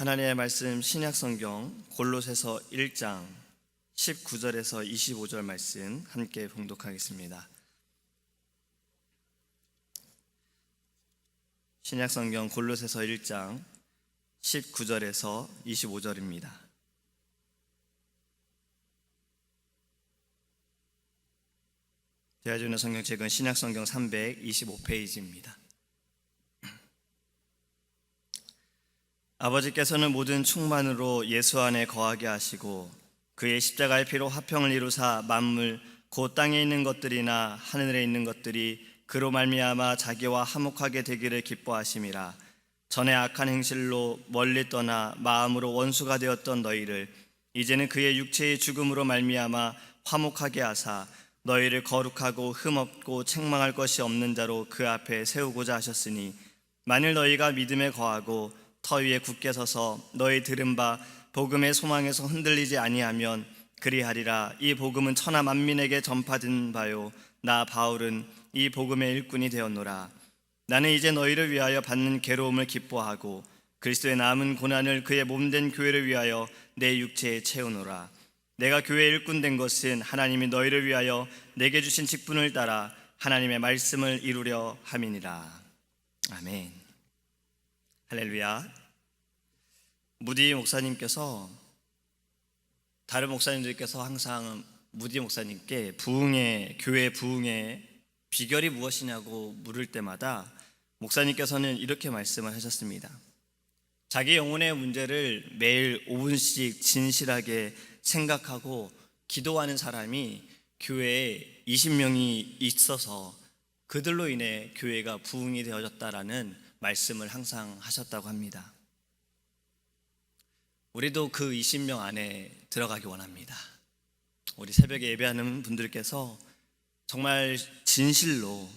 하나님의 말씀 신약 성경 골로새서 1장 19절에서 25절 말씀 함께 봉독하겠습니다. 신약 성경 골로새서 1장 19절에서 25절입니다. 제가 주는 성경 책은 신약 성경 325페이지입니다. 아버지께서는 모든 충만으로 예수 안에 거하게 하시고 그의 십자가의 피로 화평을 이루사 만물 곧 땅에 있는 것들이나 하늘에 있는 것들이 그로 말미암아 자기와 화목하게 되기를 기뻐하심이라. 전에 악한 행실로 멀리 떠나 마음으로 원수가 되었던 너희를 이제는 그의 육체의 죽음으로 말미암아 화목하게 하사 너희를 거룩하고 흠없고 책망할 것이 없는 자로 그 앞에 세우고자 하셨으니 만일 너희가 믿음에 거하고 터 위에 굳게 서서 너희 들은 바 복음의 소망에서 흔들리지 아니하면 그리하리라. 이 복음은 천하 만민에게 전파된 바요. 나 바울은 이 복음의 일꾼이 되었노라. 나는 이제 너희를 위하여 받는 괴로움을 기뻐하고 그리스도의 남은 고난을 그의 몸된 교회를 위하여 내 육체에 채우노라. 내가 교회 일꾼 된 것은 하나님이 너희를 위하여 내게 주신 직분을 따라 하나님의 말씀을 이루려 함이니라. 아멘 할렐루야. 무디 목사님께서 다른 목사님들께서 항상 무디 목사님께 부흥의 교회 부흥의 비결이 무엇이냐고 물을 때마다 목사님께서는 이렇게 말씀을 하셨습니다. 자기 영혼의 문제를 매일 5분씩 진실하게 생각하고 기도하는 사람이 교회에 20명이 있어서 그들로 인해 교회가 부흥이 되어졌다라는 말씀을 항상 하셨다고 합니다. 우리도 그 20명 안에 들어가기 원합니다. 우리 새벽에 예배하는 분들께서 정말 진실로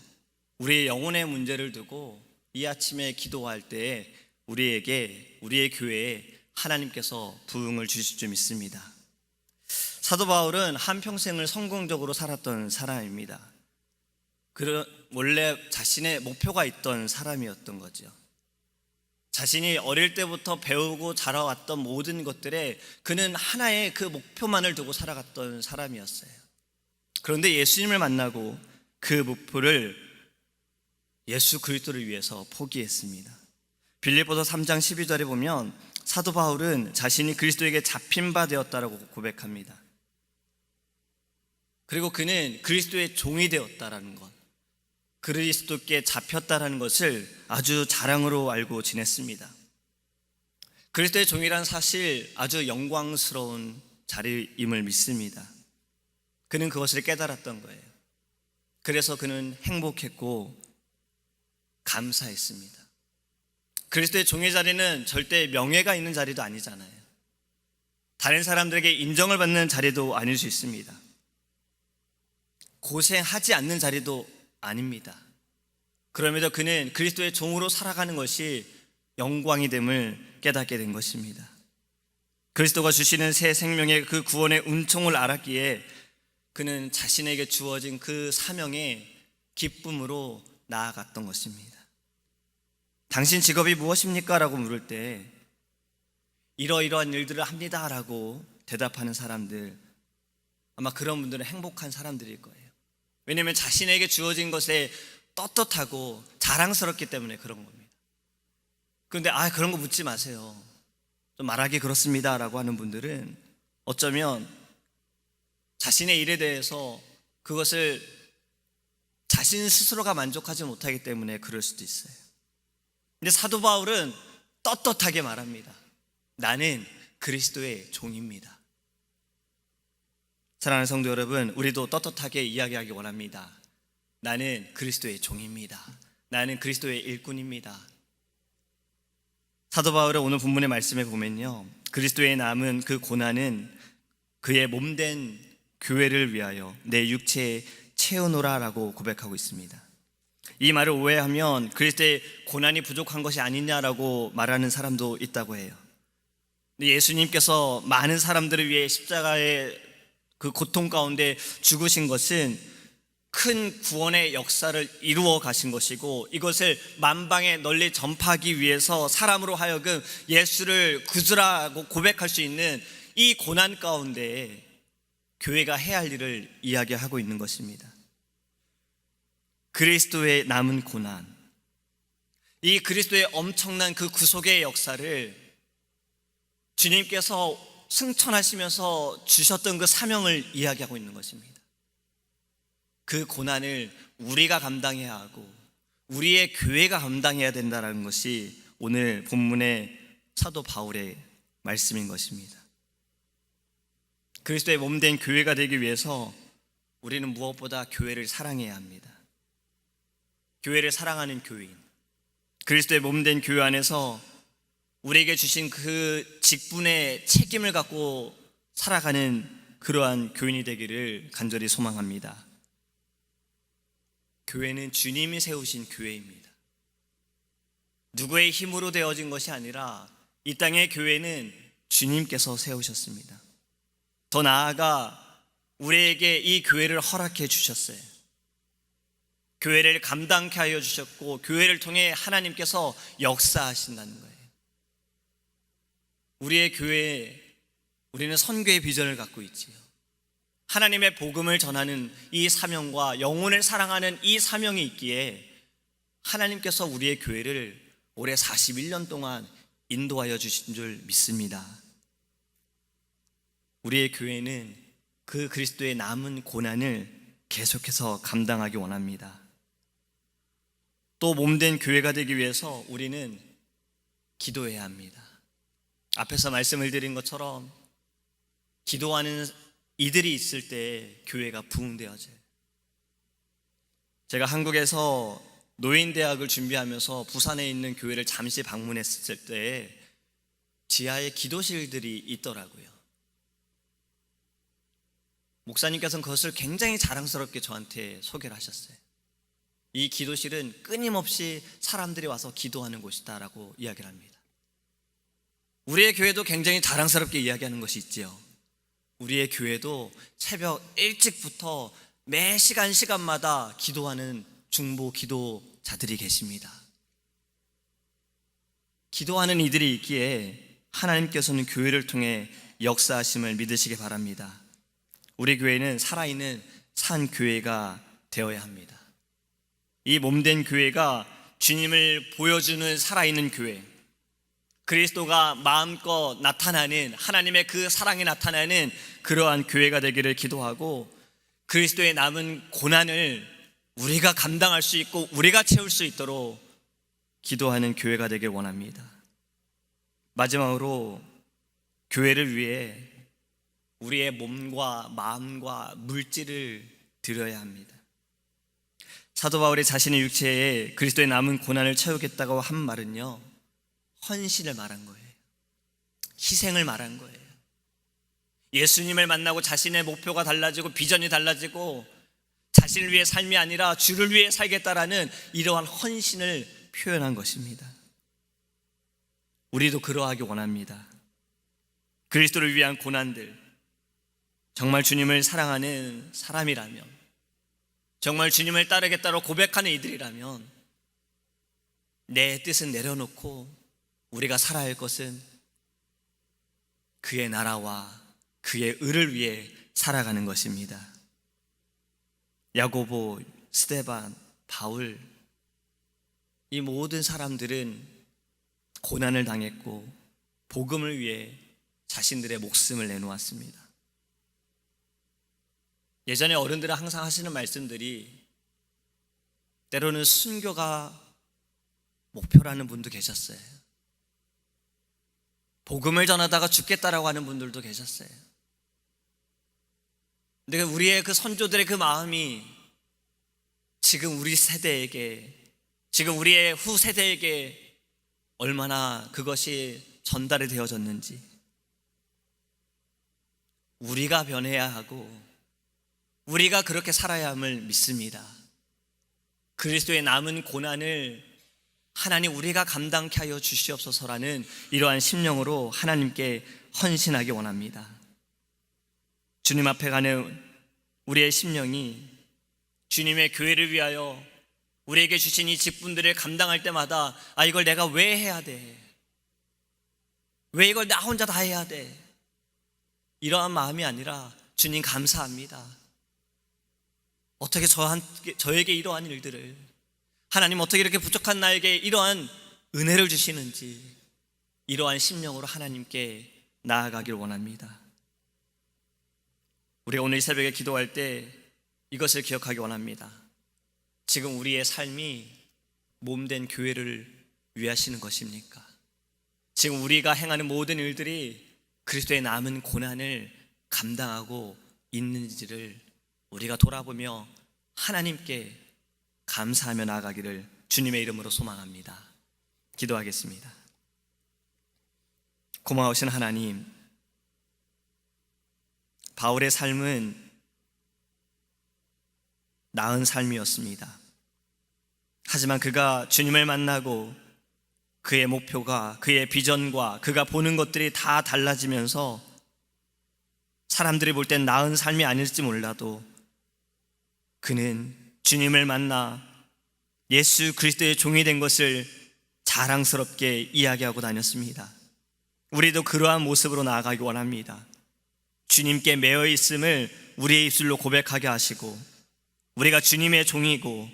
우리의 영혼의 문제를 두고 이 아침에 기도할 때 우리에게 우리의 교회에 하나님께서 부흥을 주실 줄 믿습니다. 사도 바울은 한 평생을 성공적으로 살았던 사람입니다. 그 원래 자신의 목표가 있던 사람이었던 거죠. 자신이 어릴 때부터 배우고 자라왔던 모든 것들에 그는 하나의 그 목표만을 두고 살아갔던 사람이었어요. 그런데 예수님을 만나고 그 목표를 예수 그리스도를 위해서 포기했습니다. 빌립보서 3장 12절에 보면 사도 바울은 자신이 그리스도에게 잡힌 바 되었다라고 고백합니다. 그리고 그는 그리스도의 종이 되었다라는 것. 그리스도께 잡혔다라는 것을 아주 자랑으로 알고 지냈습니다. 그리스도의 종이란 사실 아주 영광스러운 자리임을 믿습니다. 그는 그것을 깨달았던 거예요. 그래서 그는 행복했고 감사했습니다. 그리스도의 종의 자리는 절대 명예가 있는 자리도 아니잖아요. 다른 사람들에게 인정을 받는 자리도 아닐 수 있습니다. 고생하지 않는 자리도 아닙니다. 그럼에도 그는 그리스도의 종으로 살아가는 것이 영광이 됨을 깨닫게 된 것입니다. 그리스도가 주시는 새 생명의 그 구원의 은총을 알았기에 그는 자신에게 주어진 그 사명의 기쁨으로 나아갔던 것입니다. 당신 직업이 무엇입니까? 라고 물을 때 이러이러한 일들을 합니다. 라고 대답하는 사람들 아마 그런 분들은 행복한 사람들일 거예요. 왜냐하면 자신에게 주어진 것에 떳떳하고 자랑스럽기 때문에 그런 겁니다. 그런데 아 그런 거 묻지 마세요. 좀 말하기 그렇습니다라고 하는 분들은 어쩌면 자신의 일에 대해서 그것을 자신 스스로가 만족하지 못하기 때문에 그럴 수도 있어요. 근데 사도 바울은 떳떳하게 말합니다. 나는 그리스도의 종입니다. 사랑하는 성도 여러분, 우리도 떳떳하게 이야기하기 원합니다. 나는 그리스도의 종입니다. 나는 그리스도의 일꾼입니다. 사도 바울의 오늘 본문의 말씀에 보면요. 그리스도의 남은 그 고난은 그의 몸된 교회를 위하여 내 육체에 채우노라라고 고백하고 있습니다. 이 말을 오해하면 그리스도의 고난이 부족한 것이 아니냐라고 말하는 사람도 있다고 해요. 예수님께서 많은 사람들을 위해 십자가의 그 고통 가운데 죽으신 것은 큰 구원의 역사를 이루어 가신 것이고 이것을 만방에 널리 전파하기 위해서 사람으로 하여금 예수를 구주라고 고백할 수 있는 이 고난 가운데 교회가 해야 할 일을 이야기하고 있는 것입니다. 그리스도의 남은 고난, 이 그리스도의 엄청난 그 구속의 역사를 주님께서 승천하시면서 주셨던 그 사명을 이야기하고 있는 것입니다. 그 고난을 우리가 감당해야 하고 우리의 교회가 감당해야 된다는 것이 오늘 본문의 사도 바울의 말씀인 것입니다. 그리스도의 몸된 교회가 되기 위해서 우리는 무엇보다 교회를 사랑해야 합니다. 교회를 사랑하는 교인, 그리스도의 몸된 교회 안에서 우리에게 주신 그 직분의 책임을 갖고 살아가는 그러한 교인이 되기를 간절히 소망합니다. 교회는 주님이 세우신 교회입니다. 누구의 힘으로 되어진 것이 아니라 이 땅의 교회는 주님께서 세우셨습니다. 더 나아가 우리에게 이 교회를 허락해 주셨어요. 교회를 감당케 하여 주셨고 교회를 통해 하나님께서 역사하신다는 거예요. 우리의 교회에 우리는 선교의 비전을 갖고 있지요. 하나님의 복음을 전하는 이 사명과 영혼을 사랑하는 이 사명이 있기에 하나님께서 우리의 교회를 올해 41년 동안 인도하여 주신 줄 믿습니다. 우리의 교회는 그 그리스도의 남은 고난을 계속해서 감당하기 원합니다. 또 몸된 교회가 되기 위해서 우리는 기도해야 합니다. 앞에서 말씀을 드린 것처럼 기도하는 이들이 있을 때 교회가 부흥되어져요. 제가 한국에서 노인대학을 준비하면서 부산에 있는 교회를 잠시 방문했을 때 지하에 기도실들이 있더라고요. 목사님께서는 그것을 굉장히 자랑스럽게 저한테 소개를 하셨어요. 이 기도실은 끊임없이 사람들이 와서 기도하는 곳이다라고 이야기를 합니다. 우리의 교회도 굉장히 자랑스럽게 이야기하는 것이 있지요. 우리의 교회도 새벽 일찍부터 매 시간 시간마다 기도하는 중보 기도자들이 계십니다. 기도하는 이들이 있기에 하나님께서는 교회를 통해 역사하심을 믿으시기 바랍니다. 우리 교회는 살아있는 산 교회가 되어야 합니다. 이 몸된 교회가 주님을 보여주는 살아있는 교회, 그리스도가 마음껏 나타나는 하나님의 그 사랑이 나타나는 그러한 교회가 되기를 기도하고 그리스도의 남은 고난을 우리가 감당할 수 있고 우리가 채울 수 있도록 기도하는 교회가 되길 원합니다. 마지막으로 교회를 위해 우리의 몸과 마음과 물질을 드려야 합니다. 사도 바울이 자신의 육체에 그리스도의 남은 고난을 채우겠다고 한 말은요. 헌신을 말한 거예요. 희생을 말한 거예요. 예수님을 만나고 자신의 목표가 달라지고 비전이 달라지고 자신을 위해 삶이 아니라 주를 위해 살겠다라는 이러한 헌신을 표현한 것입니다. 우리도 그러하기 원합니다. 그리스도를 위한 고난들, 정말 주님을 사랑하는 사람이라면, 정말 주님을 따르겠다고 고백하는 이들이라면, 내 뜻은 내려놓고 우리가 살아야 할 것은 그의 나라와 그의 의를 위해 살아가는 것입니다. 야고보, 스테반, 바울 이 모든 사람들은 고난을 당했고 복음을 위해 자신들의 목숨을 내놓았습니다. 예전에 어른들은 항상 하시는 말씀들이 때로는 순교가 목표라는 분도 계셨어요. 복음을 전하다가 죽겠다라고 하는 분들도 계셨어요. 근데 우리의 그 선조들의 그 마음이 지금 우리 세대에게, 지금 우리의 후 세대에게 얼마나 그것이 전달이 되어졌는지, 우리가 변해야 하고, 우리가 그렇게 살아야 함을 믿습니다. 그리스도의 남은 고난을 하나님 우리가 감당케 하여 주시옵소서라는 이러한 심령으로 하나님께 헌신하기 원합니다. 주님 앞에 가는 우리의 심령이 주님의 교회를 위하여 우리에게 주신 이 직분들을 감당할 때마다 아 이걸 내가 왜 해야 돼? 왜 이걸 나 혼자 다 해야 돼? 이러한 마음이 아니라 주님 감사합니다. 어떻게 저한테 저에게 이러한 일들을 하나님 어떻게 이렇게 부족한 나에게 이러한 은혜를 주시는지 이러한 심령으로 하나님께 나아가길 원합니다. 우리가 오늘 이 새벽에 기도할 때 이것을 기억하기 원합니다. 지금 우리의 삶이 몸된 교회를 위하시는 것입니까? 지금 우리가 행하는 모든 일들이 그리스도의 남은 고난을 감당하고 있는지를 우리가 돌아보며 하나님께 감사하며 나아가기를 주님의 이름으로 소망합니다. 기도하겠습니다. 고마우신 하나님, 바울의 삶은 나은 삶이었습니다. 하지만 그가 주님을 만나고 그의 목표가 그의 비전과 그가 보는 것들이 다 달라지면서 사람들이 볼 땐 나은 삶이 아닐지 몰라도 그는 주님을 만나 예수 그리스도의 종이 된 것을 자랑스럽게 이야기하고 다녔습니다. 우리도 그러한 모습으로 나아가기 원합니다. 주님께 매여 있음을 우리의 입술로 고백하게 하시고 우리가 주님의 종이고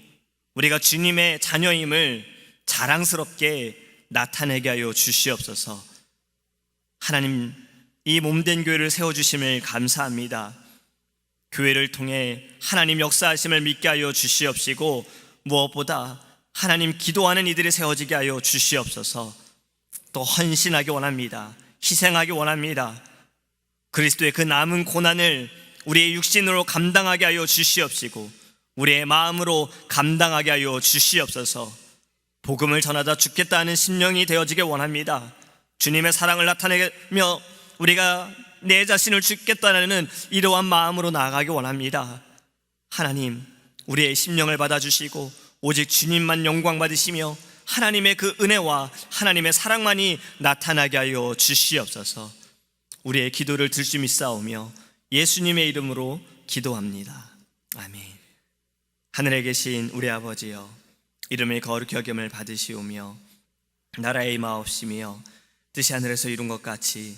우리가 주님의 자녀임을 자랑스럽게 나타내게 하여 주시옵소서. 하나님 이 몸된 교회를 세워 주심을 감사합니다. 교회를 통해 하나님 역사하심을 믿게 하여 주시옵시고 무엇보다 하나님 기도하는 이들이 세워지게 하여 주시옵소서. 또 헌신하기 원합니다. 희생하기 원합니다. 그리스도의 그 남은 고난을 우리의 육신으로 감당하게 하여 주시옵시고 우리의 마음으로 감당하게 하여 주시옵소서. 복음을 전하다 죽겠다는 심령이 되어지게 원합니다. 주님의 사랑을 나타내며 우리가 내 자신을 죽겠다는 이러한 마음으로 나아가기 원합니다. 하나님, 우리의 심령을 받아주시고 오직 주님만 영광 받으시며 하나님의 그 은혜와 하나님의 사랑만이 나타나게 하여 주시옵소서. 우리의 기도를 들주 믿사오며 예수님의 이름으로 기도합니다. 아멘. 하늘에 계신 우리 아버지여 이름의 거룩히 여김을 받으시오며 나라의 마옵시며 뜻이 하늘에서 이룬 것 같이